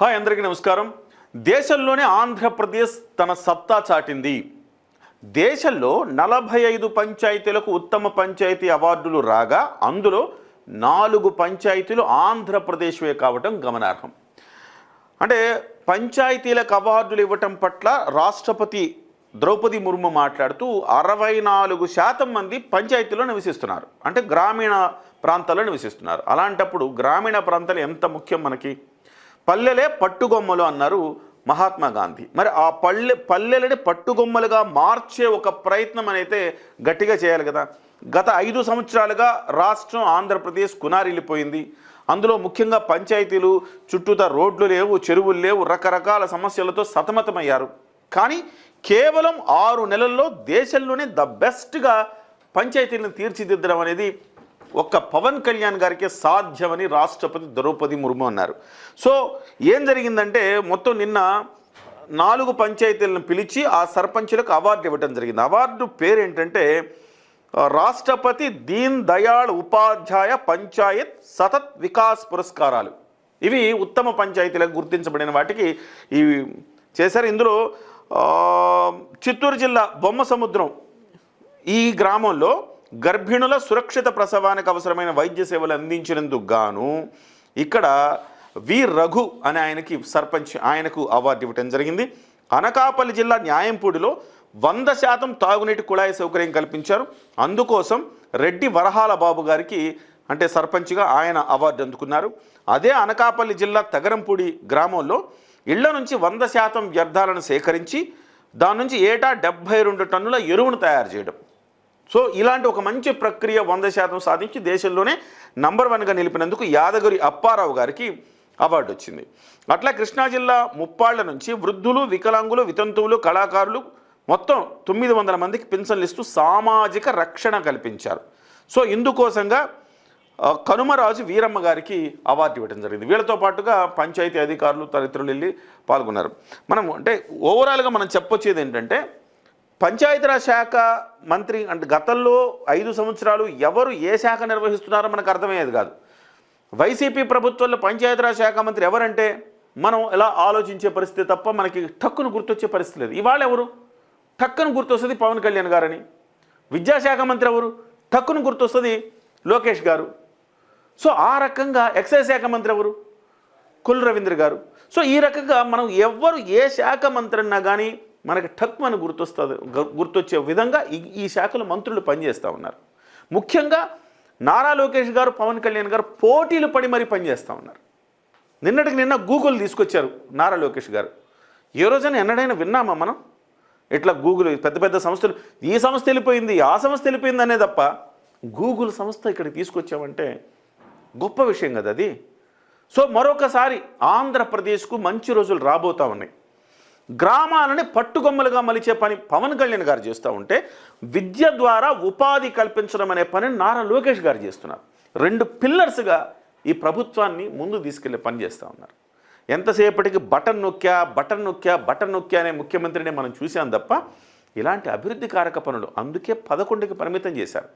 Hi అందరికీ నమస్కారం. దేశంలోనే ఆంధ్రప్రదేశ్ తన సత్తా చాటింది. దేశంలో నలభై ఐదు పంచాయతీలకు ఉత్తమ పంచాయతీ అవార్డులు రాగా అందులో నాలుగు పంచాయతీలు ఆంధ్రప్రదేశ్వే కావటం గమనార్హం. అంటే పంచాయతీలకు అవార్డులు ఇవ్వటం పట్ల రాష్ట్రపతి ద్రౌపది ముర్ము మాట్లాడుతూ అరవై నాలుగు శాతం మంది పంచాయతీలో నివసిస్తున్నారు. అంటే గ్రామీణ ప్రాంతాల్లో నివసిస్తున్నారు. అలాంటప్పుడు గ్రామీణ ప్రాంతాలు ఎంత ముఖ్యం మనకి? పల్లెలే పట్టుగొమ్మలు అన్నారు మహాత్మా గాంధీ. మరి ఆ పల్లె పల్లెలని పట్టుగొమ్మలుగా మార్చే ఒక ప్రయత్నం అయితే గట్టిగా చేయాలి కదా. గత ఐదు సంవత్సరాలుగా రాష్ట్రం ఆంధ్రప్రదేశ్ కునారిల్లిపోయింది. అందులో ముఖ్యంగా పంచాయతీలు చుట్టూత రోడ్లు లేవు చెరువులు లేవు రకరకాల సమస్యలతో సతమతమయ్యారు. కానీ కేవలం ఆరు నెలల్లో దేశంలోనే ద బెస్ట్గా పంచాయతీలను తీర్చిదిద్దడం అనేది ఒక్క పవన్ కళ్యాణ్ గారికి సాధ్యమని రాష్ట్రపతి ద్రౌపది ముర్ము అన్నారు. సో ఏం జరిగిందంటే మొత్తం నిన్న నాలుగు పంచాయతీలను పిలిచి ఆ సర్పంచులకు అవార్డు ఇవ్వడం జరిగింది. అవార్డు పేరేంటంటే రాష్ట్రపతి దీన్ దయాళ్ ఉపాధ్యాయ పంచాయత్ సతత్ వికాస్ పురస్కారాలు. ఇవి ఉత్తమ పంచాయతీలకు గుర్తించబడిన వాటికి ఇవి చేశారు. ఇందులో చిత్తూరు జిల్లా బొమ్మ సముద్రం ఈ గ్రామంలో గర్భిణుల సురక్షిత ప్రసవానికి అవసరమైన వైద్య సేవలు అందించినందుకు గాను ఇక్కడ వి. రఘు అనే ఆయనకి సర్పంచ్ ఆయనకు అవార్డు ఇవ్వటం జరిగింది. అనకాపల్లి జిల్లా న్యాయంపూడిలో వంద శాతం తాగునీటి కుళాయి సౌకర్యం కల్పించారు. అందుకోసం రెడ్డి వరహాల బాబు గారికి అంటే సర్పంచ్గా ఆయన అవార్డు అందుకున్నారు. అదే అనకాపల్లి జిల్లా తగరంపూడి గ్రామంలో ఇళ్ళ నుంచి వంద శాతం వ్యర్థాలను సేకరించి దాని నుంచి ఏటా డెబ్బై రెండు టన్నుల ఎరువును తయారు చేయడం. సో ఇలాంటి ఒక మంచి ప్రక్రియ వంద శాతం సాధించి దేశంలోనే నంబర్ వన్గా నిలిపినందుకు యాదగిరి అప్పారావు గారికి అవార్డు వచ్చింది. అట్లా కృష్ణా జిల్లా ముప్పాళ్ళ నుంచి వృద్ధులు వికలాంగులు వితంతువులు కళాకారులు మొత్తం తొమ్మిది వందల మందికి పెన్షన్లు ఇస్తూ సామాజిక రక్షణ కల్పించారు. సో ఇందుకోసంగా కనుమరాజు వీరమ్మ గారికి అవార్డు ఇవ్వడం జరిగింది. వీళ్ళతో పాటుగా పంచాయతీ అధికారులు తదితరులు వెళ్ళి పాల్గొన్నారు. మనం అంటే ఓవరాల్గా మనం చెప్పొచ్చేది ఏంటంటే పంచాయతీరాజ్ శాఖ మంత్రి అంటే గతంలో ఐదు సంవత్సరాలు ఎవరు ఏ శాఖ నిర్వహిస్తున్నారో మనకు అర్థమయ్యేది కాదు. వైసీపీ ప్రభుత్వంలో పంచాయతీరాజ్ శాఖ మంత్రి ఎవరంటే మనం ఎలా ఆలోచించే పరిస్థితి తప్ప మనకి టక్కును గుర్తొచ్చే పరిస్థితి లేదు. ఇవాళ ఎవరు? టక్కును గుర్తొస్తుంది పవన్ కళ్యాణ్ గారని. విద్యాశాఖ మంత్రి ఎవరు? టక్కును గుర్తొస్తుంది లోకేష్ గారు. సో ఆ రకంగా ఎక్సైజ్ శాఖ మంత్రి ఎవరు? కుల్ రవీంద్ర గారు. సో ఈ రకంగా మనం ఎవ్వరు ఏ శాఖ మంత్రి అన్నా కానీ మనకి టక్ మన గుర్తొస్తుంది గుర్తొచ్చే విధంగా ఈ ఈ శాఖలో మంత్రులు పనిచేస్తూ ఉన్నారు. ముఖ్యంగా నారా లోకేష్ గారు పవన్ కళ్యాణ్ గారు పోటీలు పడి మరీ పనిచేస్తూ ఉన్నారు. నిన్నటికి నిన్న గూగుల్ తీసుకొచ్చారు నారా లోకేష్ గారు. ఏ రోజైనా ఎన్నడైనా విన్నామా మనం? ఇట్లా గూగుల్ పెద్ద పెద్ద సంస్థలు ఈ సంస్థ వెళ్ళిపోయింది ఆ సంస్థ వెళ్ళిపోయింది అనే తప్ప గూగుల్ సంస్థ ఇక్కడికి తీసుకొచ్చామంటే గొప్ప విషయం కదా అది. సో మరొకసారి ఆంధ్రప్రదేశ్కు మంచి రోజులు రాబోతా ఉన్నాయి. గ్రామాలని పట్టుగొమ్మలుగా మలిచే పని పవన్ కళ్యాణ్ గారు చేస్తూ ఉంటే విద్య ద్వారా ఉపాధి కల్పించడం అనే పని నారా లోకేష్ గారు చేస్తున్నారు. రెండు పిల్లర్స్గా ఈ ప్రభుత్వాన్ని ముందు తీసుకెళ్ళే పని చేస్తూ ఉన్నారు. ఎంతసేపటికి బటన్ నొక్కా బటన్ నొక్కా బటన్ నొక్కా అనే ముఖ్యమంత్రిని మనం చూసాం తప్ప ఇలాంటి అభివృద్ధి కారక పనులు అందుకే పదకొండుకి పరిమితం చేశారు.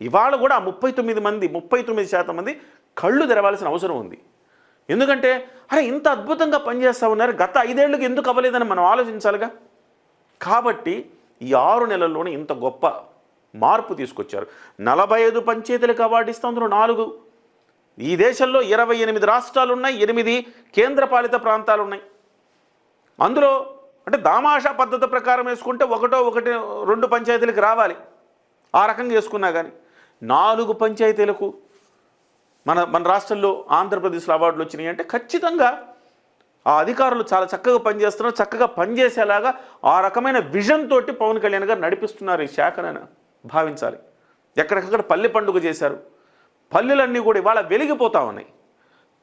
ఇవాళ కూడా ముప్పై తొమ్మిది మంది ముప్పై తొమ్మిది శాతం మంది కళ్ళు తెరవాల్సిన అవసరం ఉంది. ఎందుకంటే అరే ఇంత అద్భుతంగా పనిచేస్తూ ఉన్నారు గత ఐదేళ్ళకు ఎందుకు అవ్వలేదని మనం ఆలోచించాలిగా? కాబట్టి ఈ ఆరు నెలల్లోనే ఇంత గొప్ప మార్పు తీసుకొచ్చారు. నలభై ఐదు పంచాయతీలకు అవార్డు ఇస్తే అందులో నాలుగు. ఈ దేశంలో ఇరవై ఎనిమిది రాష్ట్రాలు ఉన్నాయి ఎనిమిది కేంద్రపాలిత ప్రాంతాలు ఉన్నాయి అందులో అంటే దామాషా పద్ధతి ప్రకారం వేసుకుంటే ఒకటో ఒకటి రెండు పంచాయతీలకు రావాలి. ఆ రకంగా వేసుకున్నా కానీ నాలుగు పంచాయతీలకు మన మన రాష్ట్రంలో ఆంధ్రప్రదేశ్లో అవార్డులు వచ్చినాయి అంటే ఖచ్చితంగా ఆ అధికారులు చాలా చక్కగా పనిచేస్తున్నారు. చక్కగా పనిచేసేలాగా ఆ రకమైన విజన్ తోటి పవన్ కళ్యాణ్ గారు నడిపిస్తున్నారు ఈ శాఖను భావించాలి. ఎక్కడికక్కడ పల్లె పండుగ చేశారు. పల్లెలన్నీ కూడా ఇవాళ వెలిగిపోతా ఉన్నాయి.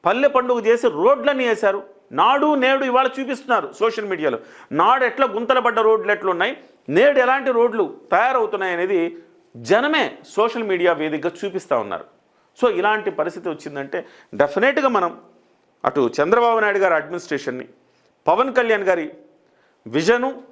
పల్లె పండుగ చేసి రోడ్లన్నీ వేశారు. నాడు నేడు ఇవాళ చూపిస్తున్నారు సోషల్ మీడియాలో. నాడు ఎట్లా గుంతలబడ్డ రోడ్లు ఎట్లున్నాయి నేడు ఎలాంటి రోడ్లు తయారవుతున్నాయి అనేది జనమే సోషల్ మీడియా వేదికగా చూపిస్తూ ఉన్నారు. సో ఇలాంటి పరిస్థితి వచ్చిందంటే డెఫినెట్గా మనం అటు చంద్రబాబు నాయుడు గారి అడ్మినిస్ట్రేషన్ని పవన్ కళ్యాణ్ గారి విజను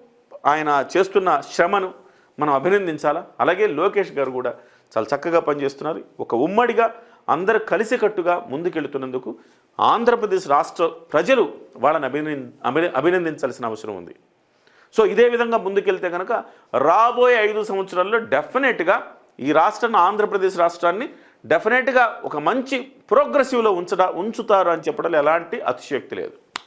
ఆయన చేస్తున్న శ్రమను మనం అభినందించాలా? అలాగే లోకేష్ గారు కూడా చాలా చక్కగా పనిచేస్తున్నారు. ఒక ఉమ్మడిగా అందరు కలిసికట్టుగా ముందుకెళ్తున్నందుకు ఆంధ్రప్రదేశ్ రాష్ట్ర ప్రజలు వాళ్ళని అభినంది అభిన- అభినందించాల్సిన అవసరం ఉంది. సో ఇదే విధంగా ముందుకెళ్తే కనుక రాబోయే ఐదు సంవత్సరాల్లో డెఫినెట్గా ఈ రాష్ట్రాన్ని ఆంధ్రప్రదేశ్ రాష్ట్రాన్ని డెఫినెట్గా ఒక మంచి ప్రోగ్రెసివ్లో ఉంచడా ఉంచుతారు అని చెప్పడంలో ఎలాంటి అతిశయోక్తి లేదు.